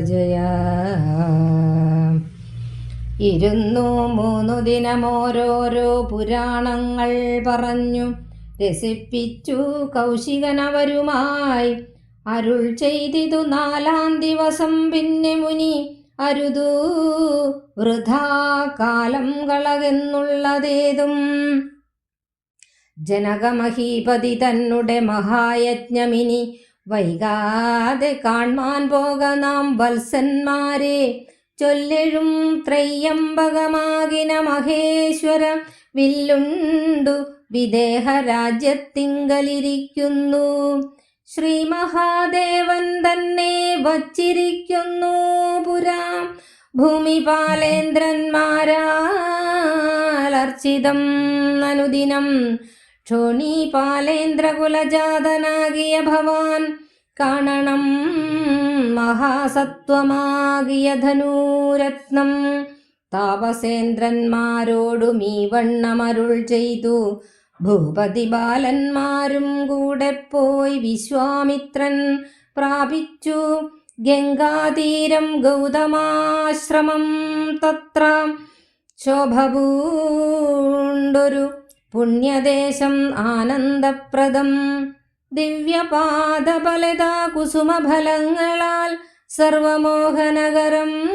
ജയ. ഇരുന്നു മൂന്നു ദിനം ഓരോരോ പുരാണങ്ങൾ പറഞ്ഞു. രസിപ്പിച്ചു കൗശികനവരുമായി. അരുൾ ചെയ്തിതു നാലാം ദിവസം പിന്നെ മുനി അരുതു. വൃഥാ കാലം കളകെന്നുള്ളതേതും. ജനകമഹീപതി തന്നെ മഹായജ്ഞമിനി വൈകാതെ കാൺമാൻ പോക നാം വത്സന്മാരെ. ചൊല്ലെഴും ത്രയ്യംബകമാകിന മഹേശ്വര. വില്ലുണ്ടു വിദേഹ രാജ്യത്തിങ്കലിരിക്കുന്നു ശ്രീ മഹാദേവൻ തന്നെ വച്ചിരിക്കുന്നു പുരാ. ഭൂമിപാലേന്ദ്രന്മാരാലർച്ചിതം അനുദിനം ക്ഷോണീപാലേന്ദ്രകുലജാതനാകിയ ഭവാൻ കാണണം മഹാസത്വമാകിയ ധനൂരത്നം. താപസേന്ദ്രന്മാരോടും ഈ വണ്ണമരുൾ ചെയ്തു. ഭൂപതി ബാലന്മാരും കൂടെ പോയി വിശ്വാമിത്രൻ പ്രാപിച്ചു. ഗംഗാതീരം ഗൗതമാശ്രമം തത്ര ശോഭപൂണ്ടൊരു പുണ്യദേശം ആനന്ദപ്രദം. ദിവ്യപാദബലതാ കുസുമഫലങ്ങളാൽ സർവമോഹനകരം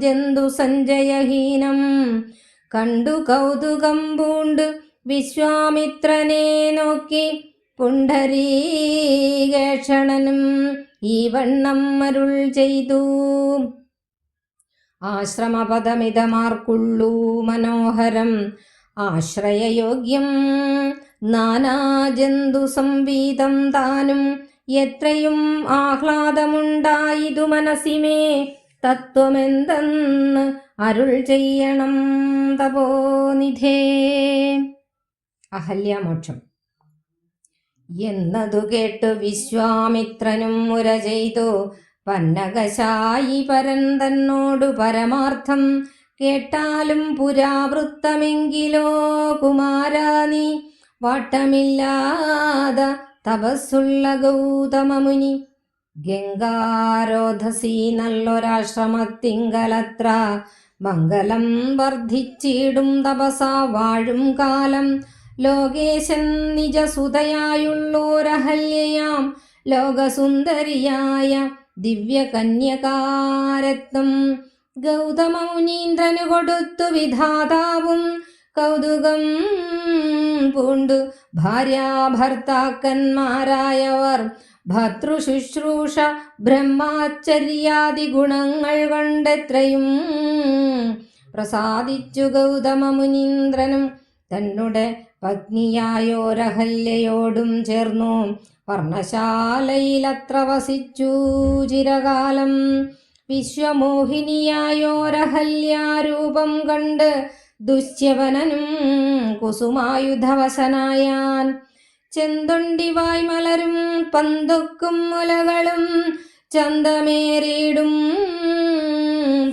ജന്തു സഞ്ജയഹീനം കണ്ടു കൗതുകം പൂണ്ട് വിശ്വാമിത്രനെ നോക്കി പുണ്ടരീകേഷണനും ഈ വണ്ണം അരുൾ ചെയ്തു. ആശ്രമപദമിതമാർക്കുള്ളൂ മനോഹരം. ആശ്രയയോഗ്യം. നാനാജന്തു സംവീതം താനും എത്രയും ആഹ്ലാദമുണ്ടായിതു മനസ്സിമേ തത്വമെന്തെന്ന് അരുൾ ചെയ്യണം തപോനിധേ അഹല്യമോക്ഷം. എന്നതു കേട്ടു വിശ്വാമിത്രനും മുര ചെയ്തു പന്നകശായി പരൻ തന്നോടു പരമാർത്ഥം കേട്ടാലും പുരാവൃത്തമെങ്കിലോ കുമാരാനി വാട്ടമില്ലാത തപസ്സുള്ള ഗൗതമമുനി. ഗംഗാരോധസി നല്ലൊരാശ്രമത്തിങ്കലത്ര മംഗലം വർദ്ധിച്ചിടും തപസ വാഴും കാലം. ലോകേശൻ നിജസുതയായുള്ളോരഹല്യയാം. ലോകസുന്ദരിയായ ദിവ്യകന്യകാരത്നം ഗൗതമമുനീന്ദ്രന് കൊടുത്തു വിധാതാവും. കൗതുകം പൂണ്ടു ഭാര്യാഭർത്താക്കന്മാരായവർ ഭർത്തൃശുശ്രൂഷ ബ്രഹ്മാചര്യാദി ഗുണങ്ങൾ കൊണ്ടെത്രയും പ്രസാദിച്ചു ഗൗതമ മുനീന്ദ്രനും തന്നുടെ പത്നിയായോരഹല്യയോടും ചേർന്നു. വർണശാലയിലത്ര വസിച്ചു ചിരകാലം. വിശ്വമോഹിനിയായോരഹല്യാരൂപം കണ്ട് ദുശ്യവനനും കുസുമായുധവശനായാൻ ചെന്തൊണ്ടിവായ് മലരും പന്തുക്കും മുലകളും ചന്തമേറിയിടും.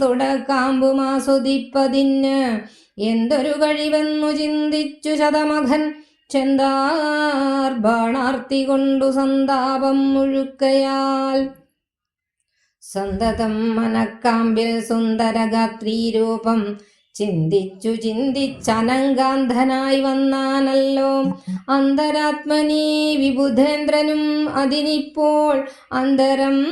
തുടക്കാമ്പുമാസ്വദിപ്പതിന് എന്തൊരു കഴിവെന്നു ചിന്തിച്ചു ശതമഖൻ ചെന്താർ ബാണാർത്തി കൊണ്ടു സന്താപം മുഴുക്കയാൽ. സന്തതം മനക്കാമ്പിൽ സുന്ദരഗാത്രീരൂപം. ചിന്തിച്ചു ചിന്തിച്ചനങ്കാന്ധനായി വന്നാനല്ലോ. അന്തരാത്മനി വിബുധേന്ദ്രനും അതിനിപ്പോൾ അന്തരം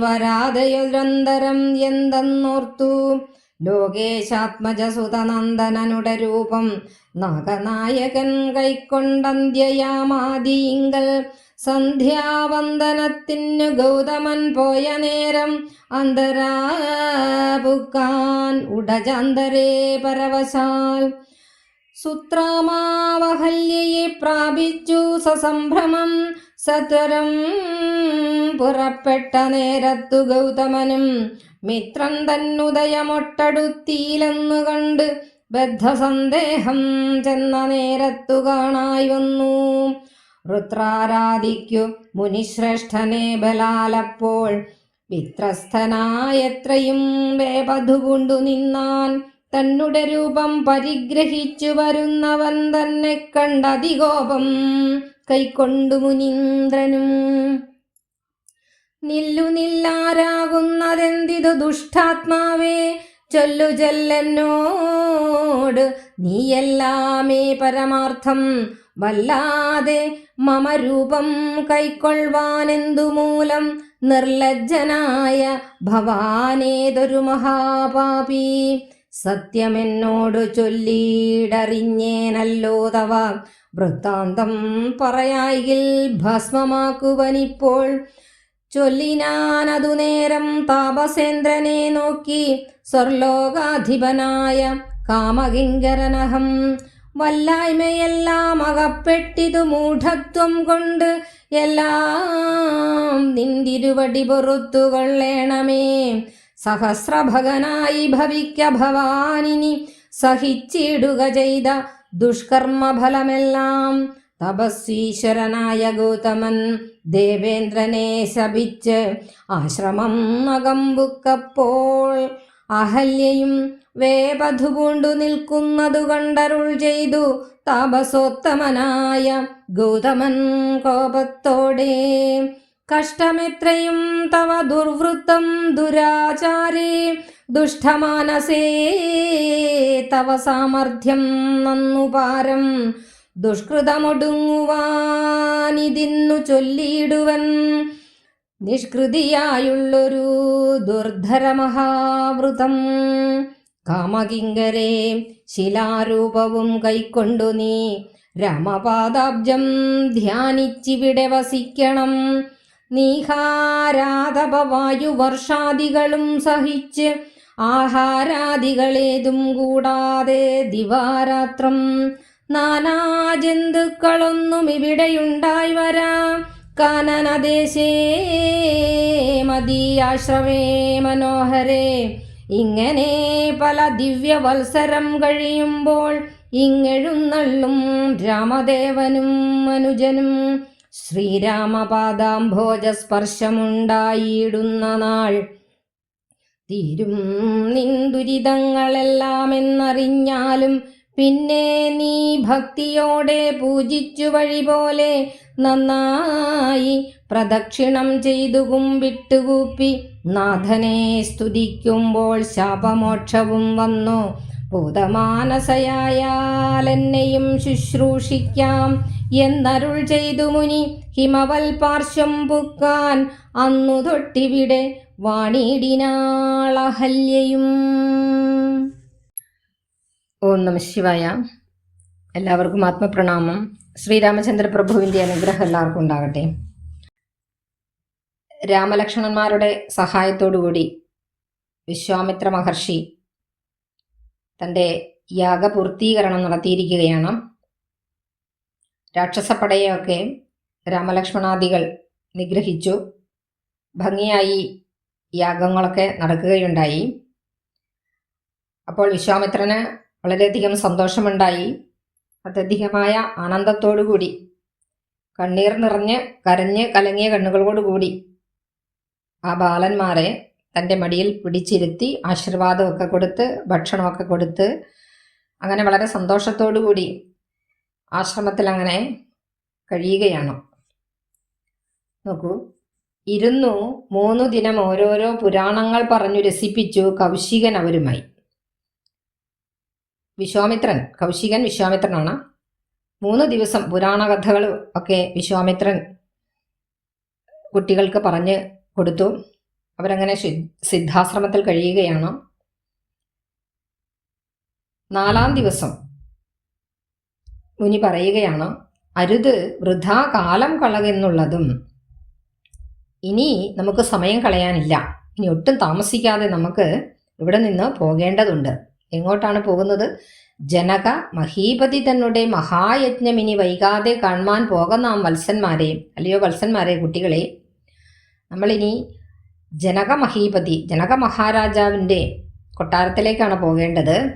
വരാതയൊരന്തരം എന്തെന്നോർത്തു. ലോകേശാത്മജസുതനന്ദനനുടെ രൂപം. നാഗനായകൻ കൈക്കൊണ്ടന്ത്യയാമാദിയിങ്കൽ. സന്ധ്യാവന്ദനത്തിനു ഗൗതമൻ പോയ നേരം അന്തരാപുക്കാൻ ഉടജാന്തരേ പരവശാൽ. സുത്രാമാവഹല്യയെ പ്രാപിച്ചു സസംഭ്രമം സത്വരം പുറപ്പെട്ട നേരത്തു ഗൗതമനും മിത്രം തന്നുദയമൊട്ടടുത്തിയിലെന്നു കണ്ട് ബദ്ധസന്ദേഹം ചെന്ന നേരത്തു കാണായി വന്നു. രുദ്രാരാധിക്കു മുനിശ്രേഷ്ഠനെ ബലാലപ്പോൾ. വിത്രസ്ഥനായത്രയും വേപധു കൊണ്ടു നിന്നാൻ തന്നുടെ രൂപം പരിഗ്രഹിച്ചു വരുന്നവൻ തന്നെ കണ്ടതികോപം കൈക്കൊണ്ടു മുനീന്ദ്രനും. നില്ലു നില്ലാരാകുന്നതെന്തിതു ദുഷ്ടാത്മാവേ? ചൊല്ലു ചൊല്ലെന്നോട് നീയെല്ലാമേ പരമാർത്ഥം വല്ലാതെ മമരൂപം കൈക്കൊള്ളുവാനെന്തുമൂലം കൈക്കൊള്ളുവാനെന്തു മൂലം നിർലജ്ജനായ ഭവാനേതൊരു മഹാപാപി? സത്യമെന്നോടു ചൊല്ലിയിടറിഞ്ഞേനല്ലോ തവ. വൃത്താന്തം പറയായിൽ ഭസ്മമാക്കുവനിപ്പോൾ. ചൊല്ലിനാനതു നേരം താപസേന്ദ്രനെ നോക്കി സ്വർലോകാധിപനായ കാമകിങ്കരനഹം വല്ലായ്മയെല്ലാം അകപ്പെട്ടിതു മൂഢത്വം കൊണ്ട് എല്ലാം നിന്തിരുവടി പൊറുത്തുകൊള്ളേണമേ സഹസ്രഭകനായി ഭവിക്ക ഭവാനിനി സഹിച്ചിടുക ചെയ്ത ദുഷ്കർമ്മഫലമെല്ലാം തപസ്വീശ്വരനായ ഗൗതമൻ ദേവേന്ദ്രനെ ശപിച്ച് ആശ്രമം അകമ്പുക്കപ്പോൾ അഹല്യയും വേപധു പൂണ്ടു നിൽക്കുന്നതു കണ്ടരുൾ ചെയ്തു താപസോത്തമനായ ഗൗതമൻ കോപത്തോടെ. കഷ്ടമെത്രയും തവ ദുർവൃത്തം ദുരാചാരേ ദുഷ്ടമാനസേ തവ സാമർഥ്യം നന്നു പാരം. ദുഷ്കൃതമൊടുങ്ങുവാനിതിന്നു ചൊല്ലിയിടുവൻ നിഷ്കൃതിയായുള്ളൊരു ദുർധര മഹാവൃതം കാമകിങ്കരെ ശിലാരൂപവും കൈക്കൊണ്ടു നീ രമപാദാബ്ജം ധ്യാനിച്ചിവിടെ വസിക്കണം. നീഹാരാതപവായുവർഷാദികളും സഹിച്ച് ആഹാരാദികളേതും കൂടാതെ ദിവാരാത്രം. നാനാ ജന്തുക്കളൊന്നും ഇവിടെയുണ്ടായി വരാം. കാനനദേശേ മദീയാശ്രവേ മനോഹരേ. ഇങ്ങനെ പല ദിവ്യവത്സരം കഴിയുമ്പോൾ ഇങ്ങെഴുന്നള്ളും രാമദേവനും മനുജനും. ശ്രീരാമപാദാംഭോജസ്പർശമുണ്ടായിടുന്ന നാൾ. തീരും നിന്ദുരിതങ്ങളെല്ലാം എന്നറിഞ്ഞാലും പിന്നെ നീ ഭക്തിയോടെ പൂജിച്ചു വഴി പോലെ നന്നായി പ്രദക്ഷിണം ചെയ്തു കുമ്പിട്ടുകൂപ്പി നാഥനെ സ്തുതിക്കുമ്പോൾ ശാപമോക്ഷവും വന്നു. ഭൂതമാനസയായാലെന്നെയും ശുശ്രൂഷിക്കാം. എന്നരുൾ ചെയ്തു മുനി ഹിമവൽ പാർശ്വം പുക്കാൻ. അന്നു തൊട്ടിവിടെ വാണിടിനാളഹല്യയും. ഓം നമ ശിവായ. എല്ലാവർക്കും ആത്മപ്രണാമം. ശ്രീരാമചന്ദ്ര പ്രഭുവിന്റെ അനുഗ്രഹം എല്ലാവർക്കും ഉണ്ടാകട്ടെ. രാമലക്ഷ്മണന്മാരുടെ സഹായത്തോടുകൂടി വിശ്വാമിത്ര മഹർഷി തന്റെ യാഗപൂർത്തീകരണം നടത്തിയിരിക്കുകയാണ്. രാക്ഷസപ്പടയൊക്കെ രാമലക്ഷ്മണാദികൾ നിഗ്രഹിച്ചു. ഭംഗിയായി യാഗങ്ങളൊക്കെ നടക്കുകയുണ്ടായി. അപ്പോൾ വിശ്വാമിത്രന് വളരെയധികം സന്തോഷമുണ്ടായി. അത്യധികമായ ആനന്ദത്തോടുകൂടി. കണ്ണീർ നിറഞ്ഞ് കരഞ്ഞ് കലങ്ങിയ കണ്ണുകളോടുകൂടി. ആ ബാലന്മാരെ തന്റെ മടിയിൽ പിടിച്ചിരുത്തി ആശീർവാദമൊക്കെ കൊടുത്ത് ഭക്ഷണമൊക്കെ കൊടുത്ത് അങ്ങനെ വളരെ കൂടി ആശ്രമത്തിൽ അങ്ങനെ കഴിയുകയാണ്. നോക്കൂ ഇരുന്നു മൂന്നു ദിനം ഓരോരോ പുരാണങ്ങൾ പറഞ്ഞു രസിപ്പിച്ചു കൗശികൻ അവരുമായി. വിശ്വാമിത്രൻ കൗശികൻ വിശ്വാമിത്രനാണ്. മൂന്ന് ദിവസം പുരാണ കഥകൾ ഒക്കെ വിശ്വാമിത്രൻ കുട്ടികൾക്ക് പറഞ്ഞ് കൊടുത്തു. അവരങ്ങനെ സിദ്ധാശ്രമത്തിൽ കഴിയുകയാണ്. നാലാം ദിവസം മുനി പറയുകയാണ് അരുത് വൃഥാ കാലം കളകെന്നുള്ളതും ഇനി നമുക്ക് സമയം കളയാനില്ല. ഇനി ഒട്ടും താമസിക്കാതെ നമുക്ക് ഇവിടെ നിന്ന് പോകേണ്ടതുണ്ട്. എങ്ങോട്ടാണ് പോകുന്നത്? ജനക മഹീപതി തന്നെ മഹായജ്ഞം ഇനി വൈകാതെ കാണുവാൻ പോകുന്നാം വത്സന്മാരെ അല്ലയോ വത്സന്മാരെ കുട്ടികളെ. നമ്മളിനി ജനക മഹീപതി ജനക മഹാരാജാവിന്റെ കൊട്ടാരത്തിലേക്കാണ് പോകേണ്ടത്.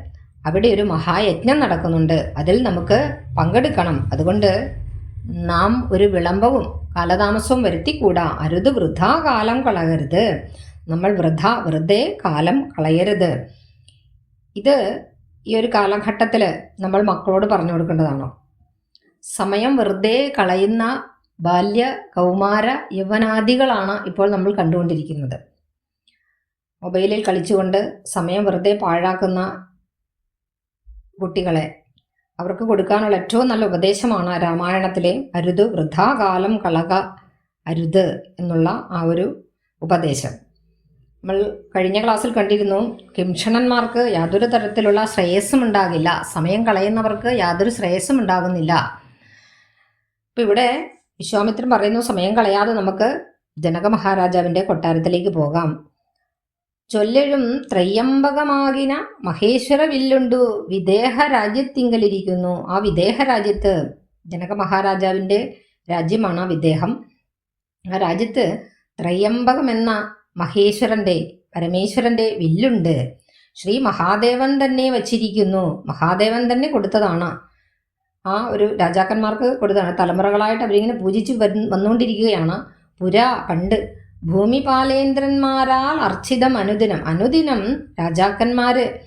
അവിടെ ഒരു മഹായജ്ഞം നടക്കുന്നുണ്ട്. അതിൽ നമുക്ക് പങ്കെടുക്കണം. അതുകൊണ്ട് നാം ഒരു വിളംബവും കാലതാമസവും വരുത്തിക്കൂടാ. അരുത് വൃഥാ കാലം കളയരുത്. നമ്മൾ വൃഥ വെറുതെ കാലം കളയരുത്. ഇത് ഈ ഒരു കാലഘട്ടത്തിൽ നമ്മൾ മക്കളോട് പറഞ്ഞു കൊടുക്കേണ്ടതാണോ? സമയം വെറുതെ കളയുന്ന ബാല്യ കൗമാര യൗവനാദികളാണ് ഇപ്പോൾ നമ്മൾ കണ്ടുകൊണ്ടിരിക്കുന്നത്. മൊബൈലിൽ കളിച്ചുകൊണ്ട് സമയം വെറുതെ പാഴാക്കുന്ന കുട്ടികളെ അവർക്ക് കൊടുക്കാനുള്ള ഏറ്റവും നല്ല ഉപദേശമാണ് രാമായണത്തിലെ അരുത് വൃദ്ധാകാലം കളക അരുത് എന്നുള്ള ആ ഒരു ഉപദേശം. നമ്മൾ കഴിഞ്ഞ ക്ലാസ്സിൽ കണ്ടിരുന്നു കിംഷണന്മാർക്ക് യാതൊരു തരത്തിലുള്ള ശ്രേയസ്സും ഉണ്ടാകില്ല. സമയം കളയുന്നവർക്ക് യാതൊരു ശ്രേയസ്സും ഉണ്ടാകുന്നില്ല. ഇപ്പം ഇവിടെ വിശ്വാമിത്രൻ പറയുന്നു സമയം കളയാതെ നമുക്ക് ജനക മഹാരാജാവിന്റെ കൊട്ടാരത്തിലേക്ക് പോകാം. ചൊല്ലഴും ത്രയ്യംബകമാകിന മഹേശ്വര വില്ലുണ്ടു വിദേഹ രാജ്യത്തിങ്കലിരിക്കുന്നു. ആ വിദേഹ രാജ്യത്ത് ജനക മഹാരാജാവിന്റെ രാജ്യമാണ് ആ വിദേഹം. ആ രാജ്യത്ത് ത്രയ്യംബകം എന്ന മഹേശ്വരന്റെ പരമേശ്വരന്റെ വില്ലുണ്ട്. ശ്രീ മഹാദേവൻ തന്നെ വച്ചിരിക്കുന്നു. മഹാദേവൻ തന്നെ കൊടുത്തതാണ്. ആ ഒരു രാജാക്കന്മാർക്ക് കൊടുത്തതാണ്. തലമുറകളായിട്ട് അവരിങ്ങനെ പൂജിച്ച് വന്ന് വന്നുകൊണ്ടിരിക്കുകയാണ്. പുര പണ്ട് ഭൂമിപാലേന്ദ്രന്മാരാൽ അർച്ചിതം അനുദിനം. അനുദിനം രാജാക്കന്മാര്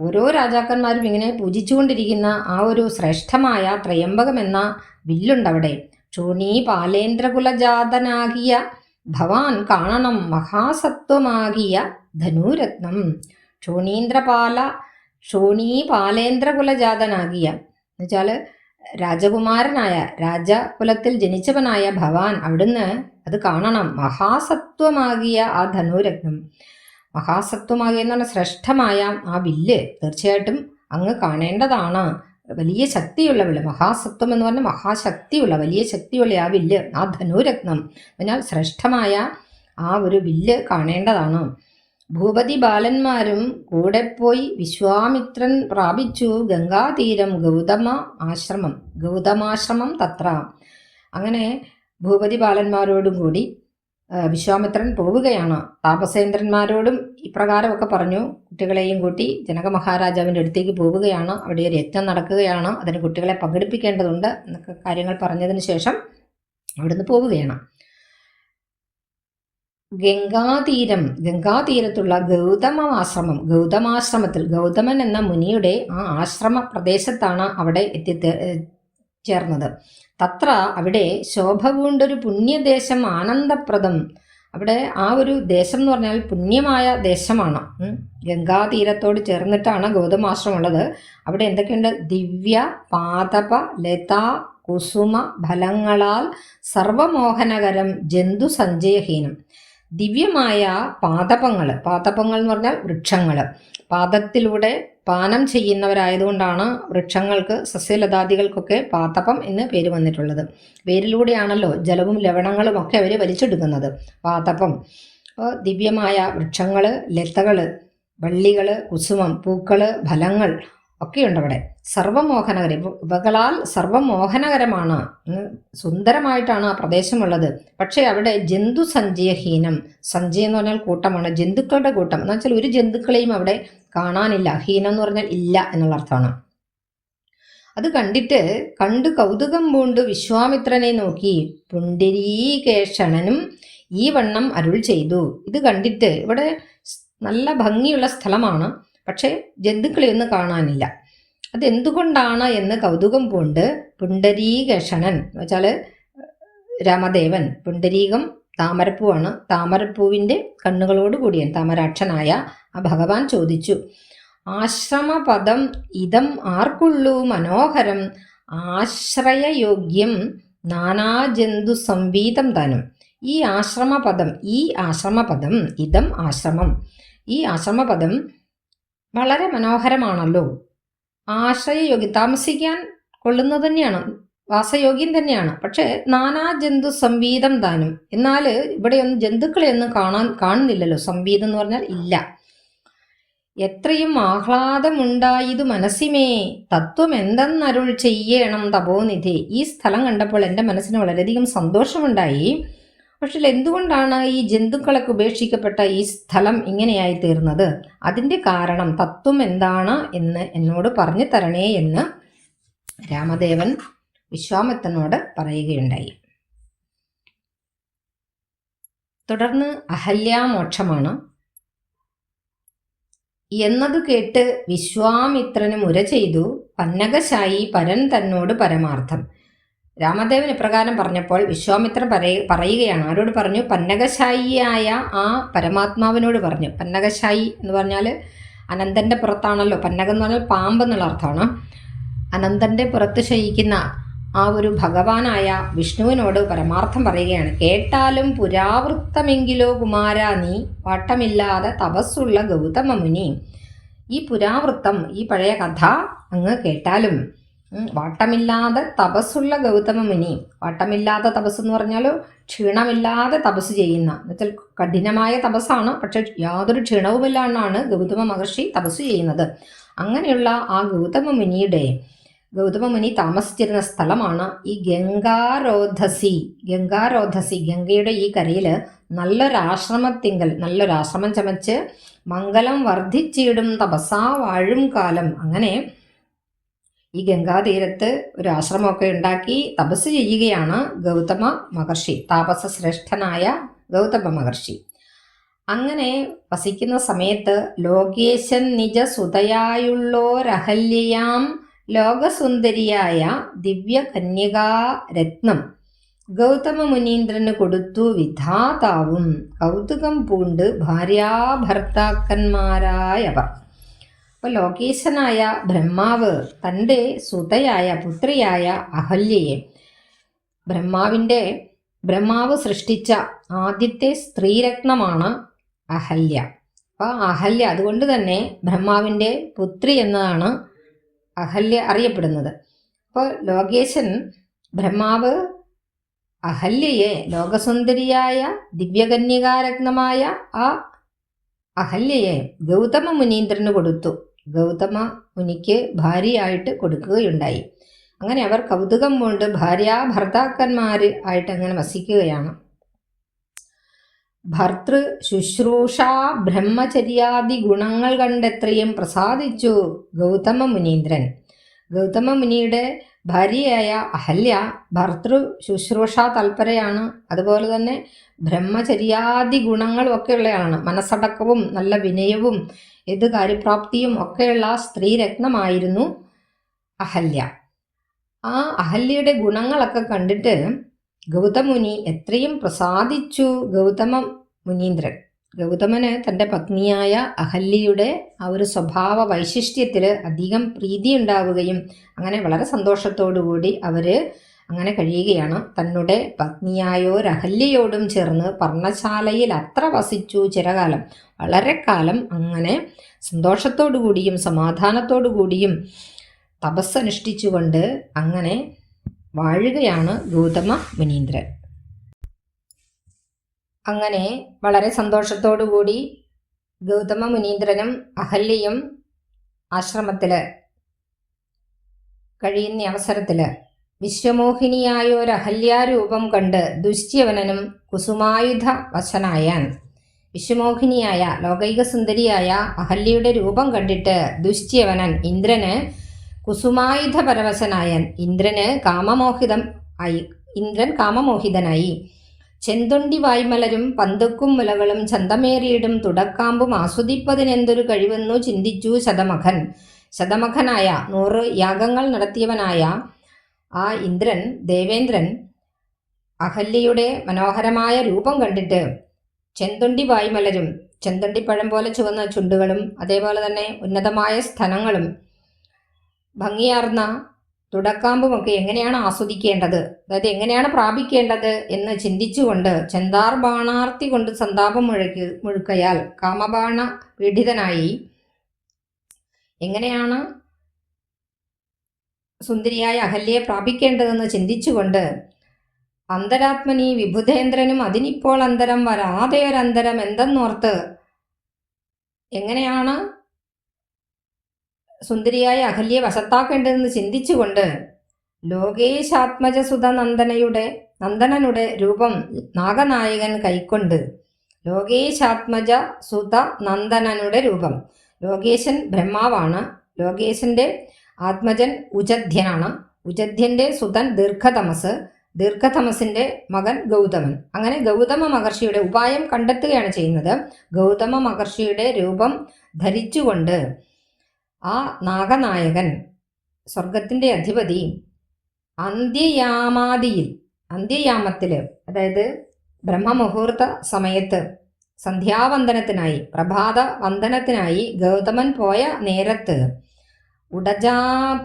ഓരോ രാജാക്കന്മാരും ഇങ്ങനെ പൂജിച്ചുകൊണ്ടിരിക്കുന്ന ആ ഒരു ശ്രേഷ്ഠമായ ത്രയംബകം എന്ന വില്ലുണ്ടവിടെ ചൂണീ പാലേന്ദ്രകുലജാതനാകിയ ഭവാൻ കാണണം മഹാസത്വമാകിയ ധനുരത്നം. ക്ഷോണീന്ദ്രപാല ക്ഷോണീ പാലേന്ദ്രകുലജാതനാകിയ എന്നുവെച്ചാൽ രാജകുമാരനായ രാജകുലത്തിൽ ജനിച്ചവനായ ഭവാൻ അവിടുന്ന് അത് കാണണം. മഹാസത്വമാകിയ ആ ധനുരത്നം. മഹാസത്വമാകിയ എന്ന് ശ്രേഷ്ഠമായ ആ വില്ല് തീർച്ചയായിട്ടും അങ്ങ് കാണേണ്ടതാണ്. വലിയ ശക്തിയുള്ള വില്ല് മഹാസത്വം എന്ന് പറഞ്ഞാൽ മഹാശക്തിയുള്ള വലിയ ശക്തിയുള്ള ആ വില്ല് ആ ധനുരത്നം. എന്നാൽ ശ്രേഷ്ഠമായ ആ ഒരു വില്ല് കാണേണ്ടതാണ്. ഭൂപതി ബാലന്മാരും കൂടെ പോയി വിശ്വാമിത്രൻ പ്രാപിച്ചു. ഗംഗാതീരം ഗൗതമ ആശ്രമം ഗൗതമാശ്രമം തത്ര. അങ്ങനെ ഭൂപതി ബാലന്മാരോടും കൂടി വിശ്വാമിത്രൻ പോവുകയാണ്. താപസേന്ദ്രന്മാരോടും ഇപ്രകാരമൊക്കെ പറഞ്ഞു. കുട്ടികളെയും കൂട്ടി ജനക മഹാരാജാവിന്റെ അടുത്തേക്ക് പോവുകയാണ്. അവിടെ ഒരു യജ്ഞം നടക്കുകയാണ്. അതിന് കുട്ടികളെ പങ്കെടുപ്പിക്കേണ്ടതുണ്ട് എന്നൊക്കെ കാര്യങ്ങൾ പറഞ്ഞതിന് ശേഷം അവിടുന്ന് പോവുകയാണ്. ഗംഗാതീരം ഗംഗാതീരത്തുള്ള ഗൗതമ ആശ്രമം ഗൗതമാശ്രമത്തിൽ ഗൗതമൻ എന്ന മുനിയുടെ ആ ആശ്രമ പ്രദേശത്താണ് അവിടെ എത്തി ചേർന്നത്. തത്ര അവിടെ ശോഭ പൂണ്ടൊരു പുണ്യദേശം ആനന്ദപ്രദം. അവിടെ ആ ഒരു ദേശം എന്ന് പറഞ്ഞാൽ പുണ്യമായ ദേശമാണ്. ഗംഗാതീരത്തോട് ചേർന്നിട്ടാണ് ഗൗതമാശ്രമം ഉള്ളത്. അവിടെ എന്തൊക്കെയുണ്ട്? ദിവ്യ പാതപ ലതാ കുസുമ ഫലങ്ങളാൽ സർവമോഹനകരം ജന്തു സഞ്ചയഹീനം. ദിവ്യമായ പാതപങ്ങൾ. പാതപങ്ങൾ എന്ന് പറഞ്ഞാൽ വൃക്ഷങ്ങൾ. പാദത്തിലൂടെ പാനം ചെയ്യുന്നവരായതുകൊണ്ടാണ് വൃക്ഷങ്ങൾക്ക് സസ്യലതാദികൾക്കൊക്കെ പാത്തപ്പം എന്ന് പേര് വന്നിട്ടുള്ളത്. വേരിലൂടെയാണല്ലോ ജലവും ലവണങ്ങളും ഒക്കെ അവർ വലിച്ചെടുക്കുന്നത്. പാത്തപ്പം അപ്പോൾ ദിവ്യമായ വൃക്ഷങ്ങൾ ലതകൾ വള്ളികൾ കുസുമം പൂക്കൾ ഫലങ്ങൾ ഒക്കെയുണ്ട് അവിടെ സർവമോഹനകരം ഇവ- ഇവകളാൽ സർവമോഹനകരമാണ്. സുന്ദരമായിട്ടാണ് ആ പ്രദേശമുള്ളത്. പക്ഷേ അവിടെ ജന്തു സഞ്ചയഹീനം സഞ്ചയം എന്ന് പറഞ്ഞാൽ കൂട്ടമാണ് ജന്തുക്കളുടെ കൂട്ടം. എന്ന് വെച്ചാൽ ഒരു ജന്തുക്കളെയും അവിടെ കാണാനില്ല ഹീനം എന്ന് പറഞ്ഞാൽ ഇല്ല എന്നുള്ള അർത്ഥമാണ്. അത് കണ്ടിട്ട് കണ്ടു കൗതുകം പൂണ്ട് വിശ്വാമിത്രനെ നോക്കി പുണ്ടരീകേഷണനും ഈ വണ്ണം അരുൾ ചെയ്തു. ഇത് കണ്ടിട്ട് ഇവിടെ നല്ല ഭംഗിയുള്ള സ്ഥലമാണ് പക്ഷേ ജന്തുക്കളെയൊന്നും കാണാനില്ല. അതെന്തുകൊണ്ടാണ് എന്ന് കൗതുകം പൂണ്ട് പുണ്ടരീകേഷണൻ വെച്ചാൽ രാമദേവൻ പുണ്ടരീകം താമരപ്പൂവാണ്. താമരപ്പൂവിന്റെ കണ്ണുകളോട് കൂടിയ താമരാക്ഷനായ ആ ഭഗവാൻ ചോദിച്ചു. ആശ്രമപദം ഇതം ആർക്കുള്ളു മനോഹരം? ആശ്രയയോഗ്യം നാനാജന്തു സംവീതം താനും. ഈ ആശ്രമപദം ഈ ആശ്രമപദം ഇതം ആശ്രമം. ഈ ആശ്രമപദം വളരെ മനോഹരമാണല്ലോ. ആശ്രയയോഗ്യം താമസിക്കാൻ കൊള്ളുന്നത് തന്നെയാണ്. വാസയോഗ്യം തന്നെയാണ്. പക്ഷേ നാനാ ജന്തു സംവീതം താനും. എന്നാൽ ഇവിടെയൊന്നും ജന്തുക്കളെയൊന്നും കാണാൻ കാണുന്നില്ലല്ലോ. സംവീതം എന്ന് പറഞ്ഞാൽ ഇല്ല. എത്രയും ആഹ്ലാദമുണ്ടായതു മനസ്സിമേ. തത്വം എന്തെന്നരുൾ ചെയ്യണം തപോനിധി. ഈ സ്ഥലം കണ്ടപ്പോൾ എന്റെ മനസ്സിന് വളരെയധികം സന്തോഷമുണ്ടായി. പക്ഷേ എന്തുകൊണ്ടാണ് ഈ ജന്തുക്കളൊക്കെ ഉപേക്ഷിക്കപ്പെട്ട ഈ സ്ഥലം ഇങ്ങനെയായി തീർന്നത്? അതിന്റെ കാരണം തത്വം എന്താണ് എന്ന് എന്നോട് പറഞ്ഞു തരണേ എന്ന് രാമദേവൻ വിശ്വാമിത്രനോട് പറയുകയുണ്ടായി. തുടർന്ന് അഹല്യാമോക്ഷമാണ്. എന്നതു കേട്ട് വിശ്വാമിത്രന് മുര ചെയ്തു പന്നകശായി പരൻ തന്നോട് പരമാർത്ഥം. രാമദേവൻ ഇപ്രകാരം പറഞ്ഞപ്പോൾ വിശ്വാമിത്രൻ പറയ പറയുകയാണ്. ആരോട് പറഞ്ഞു? പന്നകശായിയായ ആ പരമാത്മാവിനോട് പറഞ്ഞു. പന്നകശായി എന്ന് പറഞ്ഞാൽ അനന്തന്റെ പുറത്താണല്ലോ. പന്നകം എന്ന് പറഞ്ഞാൽ പാമ്പ് എന്നുള്ള അർത്ഥമാണ്. അനന്തന്റെ പുറത്ത് ശയിക്കുന്ന ആ ഒരു ഭഗവാനായ വിഷ്ണുവിനോട് പരമാർത്ഥം പറയുകയാണ് കേട്ടാലും പുരാവൃത്തമെങ്കിലോ കുമാര നീ വട്ടമില്ലാതെ തപസ്സുള്ള ഗൗതമ മുനി ഈ പുരാവൃത്തം ഈ പഴയ കഥ അങ്ങ് കേട്ടാലും വട്ടമില്ലാതെ തപസ്സുള്ള ഗൗതമ മുനി വട്ടമില്ലാത്ത തപസ് എന്ന് പറഞ്ഞാൽ ക്ഷീണമില്ലാതെ തപസ് ചെയ്യുന്ന. എന്നുവെച്ചാൽ കഠിനമായ തപസ്സാണ് പക്ഷെ യാതൊരു ക്ഷീണവുമില്ലാണ്ടാണ് ഗൗതമ മഹർഷി തപസ് ചെയ്യുന്നത്. അങ്ങനെയുള്ള ആ ഗൗതമ മുനിയുടെ ഗൗതമ മുനി താമസിച്ചിരുന്ന സ്ഥലമാണ് ഈ ഗംഗാരോധസി. ഗംഗാരോധസി ഗംഗയുടെ ഈ കരയിൽ നല്ലൊരാശ്രമത്തിങ്കൽ നല്ലൊരാശ്രമം ചമച്ച് മംഗലം വർദ്ധിച്ചിടും തപസാ വാഴും കാലം. അങ്ങനെ ഈ ഗംഗാതീരത്ത് ഒരു ആശ്രമമൊക്കെ ഉണ്ടാക്കി തപസ് ചെയ്യുകയാണ് ഗൗതമ മഹർഷി താപസശ്രേഷ്ഠനായ ഗൗതമ മഹർഷി. അങ്ങനെ വസിക്കുന്ന സമയത്ത് ലോകേശൻ നിജ സുതയായുള്ളോരഹല്യയാം ലോകസുന്ദരിയായ ദിവ്യ കന്യകാരത്നം ഗൗതമ മുനീന്ദ്രന് കൊടുത്തു വിധാതാവും. കൗതുകം പൂണ്ട് ഭാര്യാഭർത്താക്കന്മാരായവർ. അപ്പോൾ ലോകേശനായ ബ്രഹ്മാവ് തന്റെ സുതയായ പുത്രിയായ അഹല്യയെ ബ്രഹ്മാവിന്റെ ബ്രഹ്മാവ് സൃഷ്ടിച്ച ആദ്യത്തെ സ്ത്രീരത്നമാണ് അഹല്യ. അപ്പോൾ അഹല്യ അതുകൊണ്ട് തന്നെ ബ്രഹ്മാവിന്റെ പുത്രി എന്നതാണ് അഹല്യ അറിയപ്പെടുന്നത്. അപ്പോൾ ലോകേശൻ ബ്രഹ്മാവ് അഹല്യയെ ലോകസുന്ദരിയായ ദിവ്യകന്യകാരത്നമായ ആ അഹല്യയെ ഗൗതമ മുനീന്ദ്രന് കൊടുത്തു. ഗൗതമ മുനിക്ക് ഭാര്യയായിട്ട് കൊടുക്കുകയുണ്ടായി. അങ്ങനെ അവർ കൗതുകം കൊണ്ട് ഭാര്യ ഭർത്താക്കന്മാർ ആയിട്ട് അങ്ങനെ വസിക്കുകയാണ്. ഭർത്തൃ ശുശ്രൂഷ ബ്രഹ്മചര്യാദി ഗുണങ്ങൾ കണ്ടെത്രയും പ്രസാദിച്ചു ഗൗതമ മുനീന്ദ്രൻ. ഗൗതമ മുനിയുടെ ഭാര്യയായ അഹല്യ ഭർത്തൃ ശുശ്രൂഷ തൽപരയാണ്. അതുപോലെ തന്നെ ബ്രഹ്മചര്യാദി ഗുണങ്ങളും ഒക്കെയുള്ളതാണ് മനസ്സടക്കവും നല്ല വിനയവും ഏത് കാര്യപ്രാപ്തിയും ഒക്കെയുള്ള സ്ത്രീരത്നമായിരുന്നു അഹല്യ. ആ അഹല്യയുടെ ഗുണങ്ങളൊക്കെ കണ്ടിട്ട് ഗൗതമുനി എത്രയും പ്രസാദിച്ചു ഗൗതമ മുനീന്ദ്രൻ. ഗൗതമന് തന്റെ പത്നിയായ അഹല്യയുടെ ആ ഒരു സ്വഭാവ വൈശിഷ്ട്യത്തിൽ അധികം പ്രീതി ഉണ്ടാവുകയും അങ്ങനെ വളരെ സന്തോഷത്തോടുകൂടി അവർ അങ്ങനെ കഴിയുകയാണ്. തന്നുടെ പത്നിയായോരഹല്യയോടും ചേർന്ന് പർണശാലയിൽ അത്ര വസിച്ചു ചിരകാലം. വളരെ കാലം അങ്ങനെ സന്തോഷത്തോടു കൂടിയും സമാധാനത്തോടു കൂടിയും തപസ്സനുഷ്ഠിച്ചുകൊണ്ട് അങ്ങനെ വാഴുകയാണ് ഗൗതമ മുനീന്ദ്രൻ അങ്ങനെ വളരെ സന്തോഷത്തോടുകൂടി ഗൗതമ മുനീന്ദ്രനും അഹല്യയും ആശ്രമത്തിൽ കഴിയുന്ന അവസരത്തിൽ വിശ്വമോഹിനിയായ ഒരു അഹല്യാരൂപം കണ്ട് ദുശ്യവനനും കുസുമായുധ വശനായാൻ വിശ്വമോഹിനിയായ ലോകൈക സുന്ദരിയായ അഹല്യയുടെ രൂപം കണ്ടിട്ട് ദുശ്യവനൻ ഇന്ദ്രന് കുസുമായുധ പരവശനായൻ ഇന്ദ്രന് കാമമോഹിതം ആയി ഇന്ദ്രൻ കാമമോഹിതനായി. ചെന്തൊണ്ടി വായ്മലരും പന്തുക്കും മുലകളും ചന്തമേറിയിടും തുടക്കാമ്പും ആസ്വദിപ്പതിനെന്തൊരു കഴിവെന്നു ചിന്തിച്ചു ശതമഖൻ. ശതമഖനായ നൂറ് യാഗങ്ങൾ നടത്തിയവനായ ആ ഇന്ദ്രൻ ദേവേന്ദ്രൻ അഹല്യയുടെ മനോഹരമായ രൂപം കണ്ടിട്ട് ചെന്തൊണ്ടി വായ്മലരും ചെന്തൊണ്ടിപ്പഴം പോലെ ചുവന്ന ചുണ്ടുകളും അതേപോലെ തന്നെ ഉന്നതമായ സ്ഥലങ്ങളും ഭംഗിയാർന്ന തുടക്കാമ്പുമൊക്കെ എങ്ങനെയാണ് ആസ്വദിക്കേണ്ടത്? അതായത് എങ്ങനെയാണ് പ്രാപിക്കേണ്ടത് എന്ന് ചിന്തിച്ചുകൊണ്ട് ചെന്താർ ബാണാർത്തി കൊണ്ട് സന്താപം മുഴക്കി മുഴുക്കയാൽ കാമബാണ പീഡിതനായി എങ്ങനെയാണ് സുന്ദരിയായ അഹല്യയെ പ്രാപിക്കേണ്ടതെന്ന് ചിന്തിച്ചുകൊണ്ട് അന്തരാത്മനി വിഭുധേന്ദ്രനും അതിനിപ്പോൾ അന്തരം വരാതെ ഒരന്തരം എന്തെന്നോർത്ത് എങ്ങനെയാണ് സുന്ദരിയായ അഹല്യെ വശത്താക്കേണ്ടതെന്ന് ചിന്തിച്ചുകൊണ്ട് ലോകേശാത്മജസുത നന്ദനയുടെ നന്ദനനുടെ രൂപം നാഗനായകൻ കൈക്കൊണ്ട് ലോകേശാത്മജ സുത നന്ദനനുടെ രൂപം. ലോകേശൻ ബ്രഹ്മാവാണ്. ലോകേശന്റെ ആത്മജൻ ഉജധ്യനാണ് ഉജധ്യന്റെ സുതൻ ദീർഘതമസ്. ദീർഘതമസിന്റെ മകൻ ഗൗതമൻ. അങ്ങനെ ഗൗതമ മഹർഷിയുടെ ഉപായം കണ്ടെത്തുകയാണ് ചെയ്യുന്നത്. ഗൗതമ മഹർഷിയുടെ രൂപം ധരിച്ചുകൊണ്ട് ആ നാഗനായകൻ സ്വർഗത്തിന്റെ അധിപതി അന്ത്യയാമാദിയിൽ അന്ത്യയാമത്തിൽ അതായത് ബ്രഹ്മമുഹൂർത്ത സമയത്ത് സന്ധ്യാവന്ദനത്തിനായി പ്രഭാത വന്ദനത്തിനായി ഗൗതമൻ പോയ നേരത്ത് ഉടജാ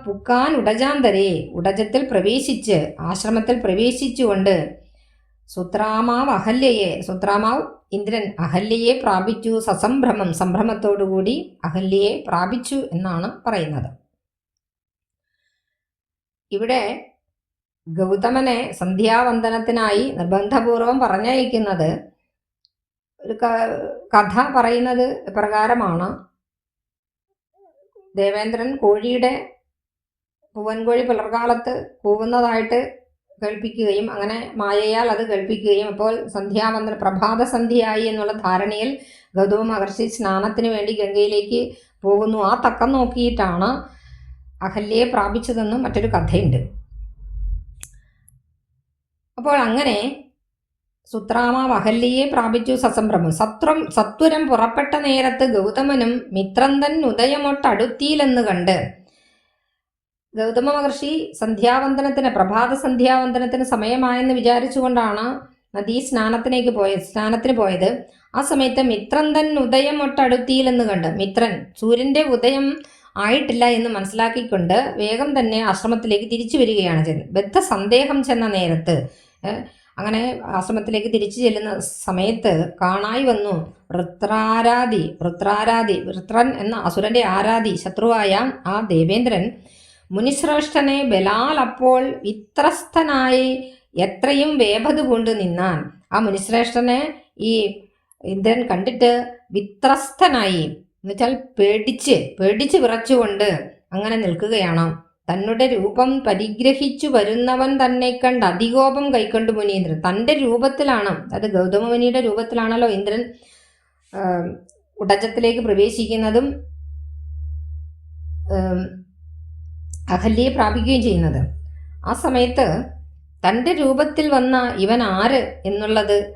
പുക്കാൻ ഉടജാന്തരെ ഉടജത്തിൽ പ്രവേശിച്ച് ആശ്രമത്തിൽ പ്രവേശിച്ചുകൊണ്ട് സുത്രാമാവ് അഹല്യയെ സുത്രാമാവ് ഇന്ദ്രൻ അഹല്യയെ പ്രാപിച്ചു സസംഭ്രമം സംഭ്രമത്തോടുകൂടി അഹല്യയെ പ്രാപിച്ചു എന്നാണ് പറയുന്നത്. ഇവിടെ ഗൗതമനെ സന്ധ്യാവന്ദനത്തിനായി നിർബന്ധപൂർവം പറഞ്ഞയക്കുന്നത് ഒരു കഥ പറയുന്നത് പ്രകാരമാണ്. ദേവേന്ദ്രൻ കോഴിയുടെ പൂവൻകോഴി പുലർകാലത്ത് കൂവുന്നതായിട്ട് കേൾപ്പിക്കുകയും അങ്ങനെ മായയാൽ അത് കേൾപ്പിക്കുകയും അപ്പോൾ സന്ധ്യാവന്ദന പ്രഭാതസന്ധ്യയായി എന്നുള്ള ധാരണയിൽ ഗൗതമ മഹർഷി സ്നാനത്തിന് വേണ്ടി ഗംഗയിലേക്ക് പോകുന്നു. ആ തക്കം നോക്കിയിട്ടാണ് അഹല്യയെ പ്രാപിച്ചതെന്നും മറ്റൊരു കഥയുണ്ട്. അപ്പോൾ അങ്ങനെ സുത്രാമാവ് അഹല്യയെ പ്രാപിച്ചു സസംഭ്രമം സത്രം സത്വരം പുറപ്പെട്ട നേരത്ത് ഗൗതമനും മിത്രന്തൻ ഉദയമൊട്ടടുത്തിയിലെന്ന് കണ്ട് ഗൗതമ മഹർഷി സന്ധ്യാവന്തനത്തിന് പ്രഭാത സന്ധ്യാവന്തനത്തിന് സമയമായെന്ന് വിചാരിച്ചുകൊണ്ടാണ് നദീ സ്നാനത്തിലേക്ക് പോയത് സ്നാനത്തിന് പോയത്. ആ സമയത്ത് മിത്രൻ തൻ ഉദയം ഒട്ടടുത്തിയിലെന്ന് കണ്ട്. മിത്രൻ സൂര്യന്റെ ഉദയം ആയിട്ടില്ല എന്ന് മനസ്സിലാക്കിക്കൊണ്ട് വേഗം തന്നെ ആശ്രമത്തിലേക്ക് തിരിച്ചു വരികയാണ് ചെയ്യുന്നത് ബദ്ധ സന്ദേഹം ചെന്ന നേരത്ത് അങ്ങനെ ആശ്രമത്തിലേക്ക് തിരിച്ചു ചെല്ലുന്ന സമയത്ത് കാണായി വന്നു വൃത്രാരാധി വൃത്രാരാധി വൃത്രൻ എന്ന അസുരന്റെ ആരാധി ശത്രുവായ ആ ദേവേന്ദ്രൻ മുനിശ്രേഷ്ഠനെ ബലാൽ അപ്പോൾ വിത്രസ്ഥനായി എത്രയും വേപത് കൊണ്ട് നിന്നാൻ. ആ മുനിശ്രേഷ്ഠനെ ഈ ഇന്ദ്രൻ കണ്ടിട്ട് വിത്രസ്ഥനായി എന്നുവെച്ചാൽ പേടിച്ച് പേടിച്ച് വിറച്ചുകൊണ്ട് അങ്ങനെ നിൽക്കുകയാണ്. തന്നെ രൂപം പരിഗ്രഹിച്ചു വരുന്നവൻ തന്നെ കണ്ട് അതികോപം കൈക്കൊണ്ട് മുനീന്ദ്രൻ. തന്റെ രൂപത്തിലാണ് അത് ഗൗതമ മുനിയുടെ രൂപത്തിലാണല്ലോ ഇന്ദ്രൻ ഉടജത്തിലേക്ക് പ്രവേശിക്കുന്നതും അഹല്യയെ പ്രാപിക്കുകയും ചെയ്യുന്നത്. ആ സമയത്ത് തന്റെ രൂപത്തിൽ വന്ന ഇവൻ ആര് എന്നുള്ളത്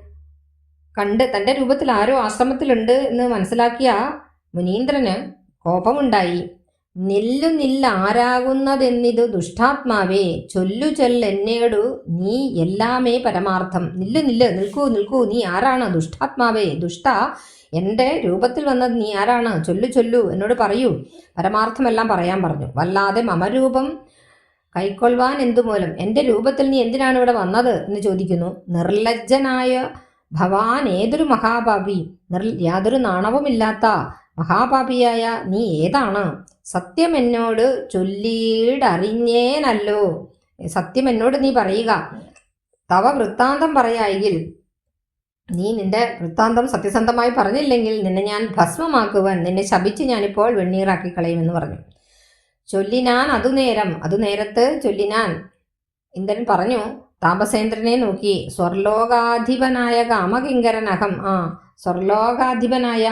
കണ്ട് തന്റെ രൂപത്തിൽ ആരോ ആശ്രമത്തിലുണ്ട് എന്ന് മനസ്സിലാക്കിയ മുനീന്ദ്രന് കോപമുണ്ടായി. നില്ലു നില്ലാരാകുന്നതെന്നിതു ദുഷ്ടാത്മാവേ ചൊല്ലു ചൊല്ലെന്നേടു നീ എല്ലാമേ പരമാർത്ഥം. നില്ലു നില്ല് നിൽക്കൂ നിൽക്കൂ നീ ആരാണ് ദുഷ്ടാത്മാവേ? ദുഷ്ട എന്റെ രൂപത്തിൽ വന്നത് നീ ആരാണ്? ചൊല്ലു ചൊല്ലു എന്നോട് പറയൂ. പരമാർത്ഥമെല്ലാം പറയാൻ പറഞ്ഞു. വല്ലാതെ മമരൂപം കൈക്കൊള്ളുവാൻ എന്തുമൂലം എന്റെ രൂപത്തിൽ നീ എന്തിനാണ് ഇവിടെ വന്നത് എന്ന് ചോദിക്കുന്നു. നിർലജ്ജനായ ഭവാൻ ഏതൊരു മഹാപാപി? നിർ യാതൊരു നാണവുമില്ലാത്ത മഹാപാപിയായ നീ ഏതാണ്? സത്യം എന്നോട് ചൊല്ലിയിടറിഞ്ഞേനല്ലോ. സത്യം എന്നോട് നീ പറയുക. തവ വൃത്താന്തം പറയായെങ്കിൽ നീ നിന്റെ വൃത്താന്തം സത്യസന്ധമായി പറഞ്ഞില്ലെങ്കിൽ നിന്നെ ഞാൻ ഭസ്മമാക്കുവാൻ നിന്നെ ശപിച്ച് ഞാനിപ്പോൾ വെണ്ണീറാക്കി കളയുമെന്ന് പറഞ്ഞു. ചൊല്ലിനാൻ അതു നേരം അതു നേരത്ത് ചൊല്ലിനാൻ. ഇന്ദ്രൻ പറഞ്ഞു താപസേന്ദ്രനെ നോക്കി സ്വർലോകാധിപനായ കാമകിങ്കരനഹം. ആ സ്വർലോകാധിപനായ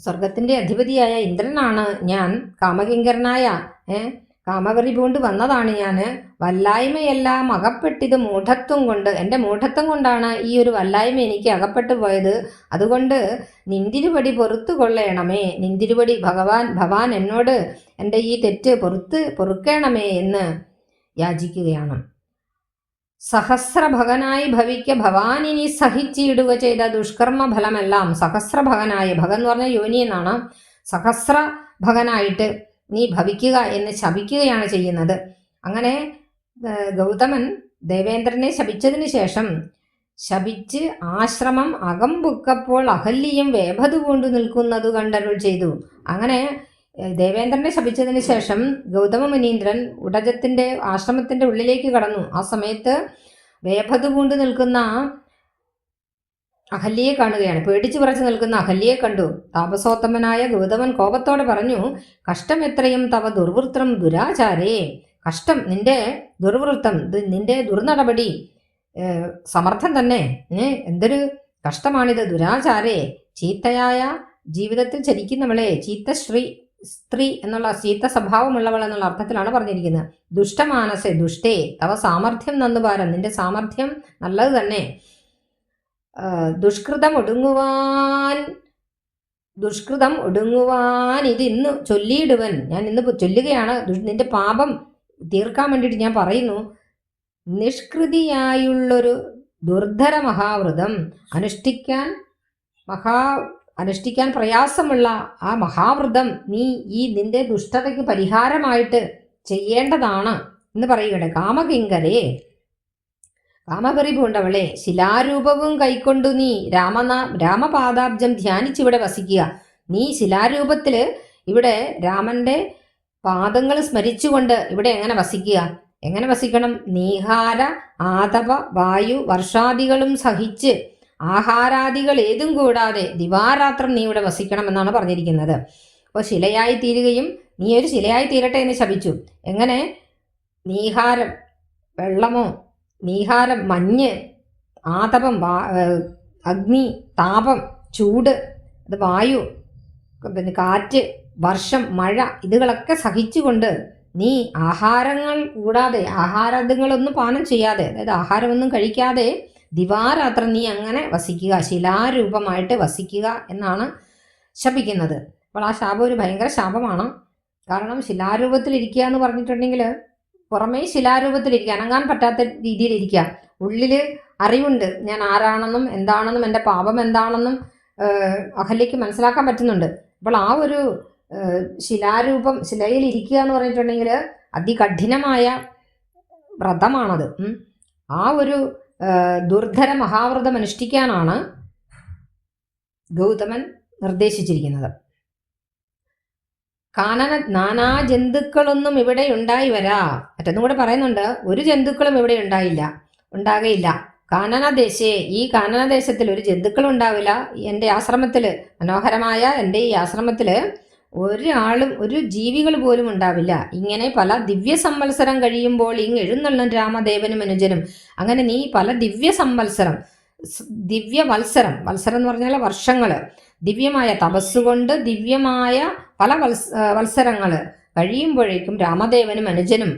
സ്വർഗത്തിന്റെ അധിപതിയായ ഇന്ദ്രനാണ് ഞാൻ കാമകിങ്കരനായ ഏ കാമവറി പൂണ്ട് വന്നതാണ് ഞാൻ. വല്ലായ്മയെല്ലാം അകപ്പെട്ടിത് മൂഢത്വം കൊണ്ട് എന്റെ മൂഢത്വം കൊണ്ടാണ് ഈ ഒരു വല്ലായ്മ എനിക്ക് അകപ്പെട്ടു പോയത്. അതുകൊണ്ട് നിന്തിരുപടി പൊറത്തു കൊള്ളേണമേ നിന്തിരുപടി ഭഗവാൻ ഭവാൻ എന്നോട് എന്റെ ഈ തെറ്റ് പൊറത്ത് പൊറുക്കണമേ എന്ന് യാചിക്കുകയാണ്. സഹസ്രഭകനായി ഭവിക്ക ഭവാനിനി സഹിച്ചിടുക ചെയ്ത ദുഷ്കർമ്മ ഫലമെല്ലാം സഹസ്രഭകനായി ഭഗൻ എന്ന് പറഞ്ഞ യോനി എന്നാണ് സഹസ്രഭകനായിട്ട് നീ ഭവിക്കുക എന്ന് ശപിക്കുകയാണ് ചെയ്യുന്നത്. അങ്ങനെ ഗൗതമൻ ദേവേന്ദ്രനെ ശപിച്ചതിന് ശേഷം ശപിച്ച് ആശ്രമം അകമ്പുക്കപ്പോൾ അഹല്യയും വേഭതു കൊണ്ടു നിൽക്കുന്നത് കണ്ടരുൾ ചെയ്തു. അങ്ങനെ ദേവേന്ദ്രനെ ശപിച്ചതിന് ശേഷം ഗൗതമ മുനീന്ദ്രൻ ഉടജത്തിന്റെ ആശ്രമത്തിന്റെ ഉള്ളിലേക്ക് കടന്നു. ആ സമയത്ത് വേഭതു കൊണ്ട് നിൽക്കുന്ന അഹല്യയെ കാണുകയാണ്. പേടിച്ചു പറിച്ചു നിൽക്കുന്ന അഹല്യയെ കണ്ടു. താപസോത്തമനായ ഗൗതമൻ കോപത്തോടെ പറഞ്ഞു കഷ്ടം എത്രയും തവ ദുർവൃത്തം ദുരാചാരേ കഷ്ടം നിന്റെ ദുർവൃത്തം നിന്റെ ദുർനടപടി സമർത്ഥം തന്നെ. എന്തൊരു കഷ്ടമാണിത്. ദുരാചാരേ ചീത്തയായ ജീവിതത്തിൽ ചരിക്കുന്നവളെ ചീത്ത ശ്രീ സ്ത്രീ എന്നുള്ള ചീത്ത സ്വഭാവമുള്ളവൾ എന്നുള്ള അർത്ഥത്തിലാണ് പറഞ്ഞിരിക്കുന്നത്. ദുഷ്ടമാനസെ ദുഷ്ടേ തവ സാമർഥ്യം നന്നുപാരം നിന്റെ സാമർഥ്യം നല്ലത് തന്നെ. ദുഷ്കൃതം ഒടുങ്ങുവാൻ ദുഷ്കൃതം ഒടുങ്ങുവാൻ ഇത് ഇന്ന് ചൊല്ലിയിടുവൻ. ഞാൻ ഇന്ന് ചൊല്ലുകയാണ് നിന്റെ പാപം തീർക്കാൻ വേണ്ടിയിട്ട് ഞാൻ പറയുന്നു. നിഷ്കൃതിയായുള്ളൊരു ദുർധര മഹാവ്രതം അനുഷ്ഠിക്കാൻ മഹാ അനുഷ്ഠിക്കാൻ പ്രയാസമുള്ള ആ മഹാവ്രതം നീ ഈ നിന്റെ ദുഷ്ടതയ്ക്ക് പരിഹാരമായിട്ട് ചെയ്യേണ്ടതാണ് എന്ന് പറയുകയാണ്. കാമകിങ്കരേ കാമപറി പൂണ്ടവളെ ശിലാരൂപവും കൈക്കൊണ്ടു നീ രാമനാ രാമപാദാബ്ജം ധ്യാനിച്ചിവിടെ വസിക്കുക. നീ ശിലാരൂപത്തിൽ ഇവിടെ രാമന്റെ പാദങ്ങൾ സ്മരിച്ചുകൊണ്ട് ഇവിടെ എങ്ങനെ വസിക്കുക? എങ്ങനെ വസിക്കണം? നീഹാര ആതപ വായു വർഷാദികളും സഹിച്ച് ആഹാരാദികൾ ഏതും കൂടാതെ ദിവാരാത്രം നീ ഇവിടെ വസിക്കണം എന്നാണ് പറഞ്ഞിരിക്കുന്നത്. അപ്പോൾ ശിലയായി തീരുകയും നീ ഒരു ശിലയായി തീരട്ടെ എന്ന് ശപിച്ചു. എങ്ങനെ? നീഹാരം വെള്ളമോ? നീഹാരം മഞ്ഞ് ആതപം അഗ്നി താപം ചൂട് അത് വായു പിന്നെ കാറ്റ് വർഷം മഴ ഇതുകളൊക്കെ സഹിച്ചുകൊണ്ട് നീ ആഹാരങ്ങൾ കൂടാതെ ആഹാരങ്ങളൊന്നും പാനം ചെയ്യാതെ അതായത് ആഹാരമൊന്നും കഴിക്കാതെ ദിവാരാത്രം നീ അങ്ങനെ വസിക്കുക ശിലാരൂപമായിട്ട് വസിക്കുക എന്നാണ് ശപിക്കുന്നത്. അപ്പോൾ ആ ശാപം ഒരു ഭയങ്കര ശാപമാണ്. കാരണം ശിലാരൂപത്തിലിരിക്കുക എന്ന് പറഞ്ഞിട്ടുണ്ടെങ്കിൽ പുറമേ ശിലാരൂപത്തിലിരിക്കുക അനങ്ങാൻ പറ്റാത്ത രീതിയിലിരിക്കുക ഉള്ളിൽ അറിവുണ്ട് ഞാൻ ആരാണെന്നും എന്താണെന്നും എന്റെ പാപം എന്താണെന്നും അഹല്യയ്ക്ക് മനസ്സിലാക്കാൻ പറ്റുന്നുണ്ട്. അപ്പോൾ ആ ഒരു ശിലാരൂപം ശിലയിൽ ഇരിക്കുക എന്ന് പറഞ്ഞിട്ടുണ്ടെങ്കിൽ അതികഠിനമായ വ്രതമാണത്. ആ ഒരു ദുർധര മഹാവ്രതം അനുഷ്ഠിക്കാനാണ് ഗൗതമൻ നിർദ്ദേശിച്ചിരിക്കുന്നത്. കാനന നാനാ ജന്തുക്കളൊന്നും ഇവിടെ ഉണ്ടായി വരാ. മറ്റൊന്നും കൂടെ പറയുന്നുണ്ട് ഒരു ജന്തുക്കളും ഇവിടെ ഉണ്ടായില്ല ഉണ്ടാകയില്ല. കാനനദേശേ ഈ കാനനദേശത്തിൽ ഒരു ജന്തുക്കളും ഉണ്ടാവില്ല എന്റെ ആശ്രമത്തിൽ മനോഹരമായ എന്റെ ഈ ആശ്രമത്തിൽ ഒരാളും ഒരു ജീവികൾ പോലും ഉണ്ടാവില്ല. ഇങ്ങനെ പല ദിവ്യ സംവത്സരം കഴിയുമ്പോൾ ഇങ് എഴുന്നള്ളും രാമദേവനും അനുജനും. അങ്ങനെ നീ പല ദിവ്യ സംവത്സരം ദിവ്യ വത്സരം വത്സരം എന്ന് പറഞ്ഞാൽ വർഷങ്ങൾ ദിവ്യമായ തപസ്സുകൊണ്ട് ദിവ്യമായ പല വത്സ വത്സരങ്ങൾ കഴിയുമ്പോഴേക്കും രാമദേവനും അനുജനും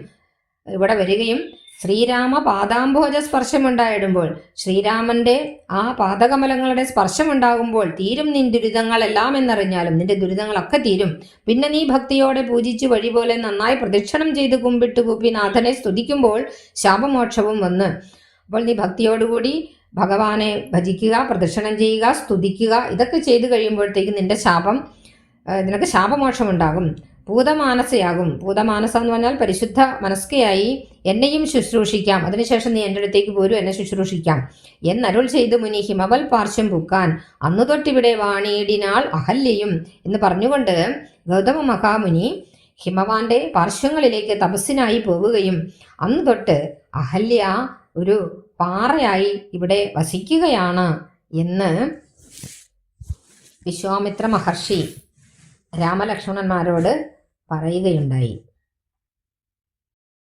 ഇവിടെ വരികയും ശ്രീരാമ പാദാംഭോജ സ്പർശമുണ്ടായിടുമ്പോൾ ശ്രീരാമന്റെ ആ പാദകമലങ്ങളുടെ സ്പർശമുണ്ടാകുമ്പോൾ തീരും നിൻ ദുരിതങ്ങളെല്ലാം എന്നറിഞ്ഞാലും നിന്റെ ദുരിതങ്ങളൊക്കെ തീരും. പിന്നെ നീ ഭക്തിയോടെ പൂജിച്ചു വഴി പോലെ നന്നായി പ്രദക്ഷിണം ചെയ്ത് കുമ്പിട്ട് കൂപ്പി നാഥനെ സ്തുതിക്കുമ്പോൾ ശാപമോക്ഷവും വന്ന്. അപ്പോൾ നീ ഭക്തിയോടുകൂടി ഭഗവാനെ ഭജിക്കുക പ്രദക്ഷിണം ചെയ്യുക സ്തുതിക്കുക ഇതൊക്കെ ചെയ്തു കഴിയുമ്പോഴത്തേക്കും നിന്റെ ശാപം നിനക്ക് ശാപമോക്ഷമുണ്ടാകും. ഭൂതമാനസയാകും. ഭൂതമാനസ എന്ന് പറഞ്ഞാൽ പരിശുദ്ധ മനസ്കയായി എന്നെയും ശുശ്രൂഷിക്കാം. അതിനുശേഷം നീ എന്റെ അടുത്തേക്ക് പോരും എന്നെ ശുശ്രൂഷിക്കാം. എന്നരുൾ ചെയ്തു മുനി ഹിമവൽ പാർശ്വം പൂക്കാൻ. അന്നു തൊട്ടിവിടെ വാണിയിടിനാൾ അഹല്യയും എന്ന് പറഞ്ഞുകൊണ്ട് ഗൗതമ മഹാമുനി ഹിമവാന്റെ പാർശ്വങ്ങളിലേക്ക് തപസ്സിനായി പോവുകയും അന്ന് തൊട്ട് അഹല്യ ഒരു പാറയായി ഇവിടെ വസിക്കുകയാണ് എന്ന് വിശ്വാമിത്ര മഹർഷി രാമലക്ഷ്മണന്മാരോട് പറയുകയുണ്ടായി.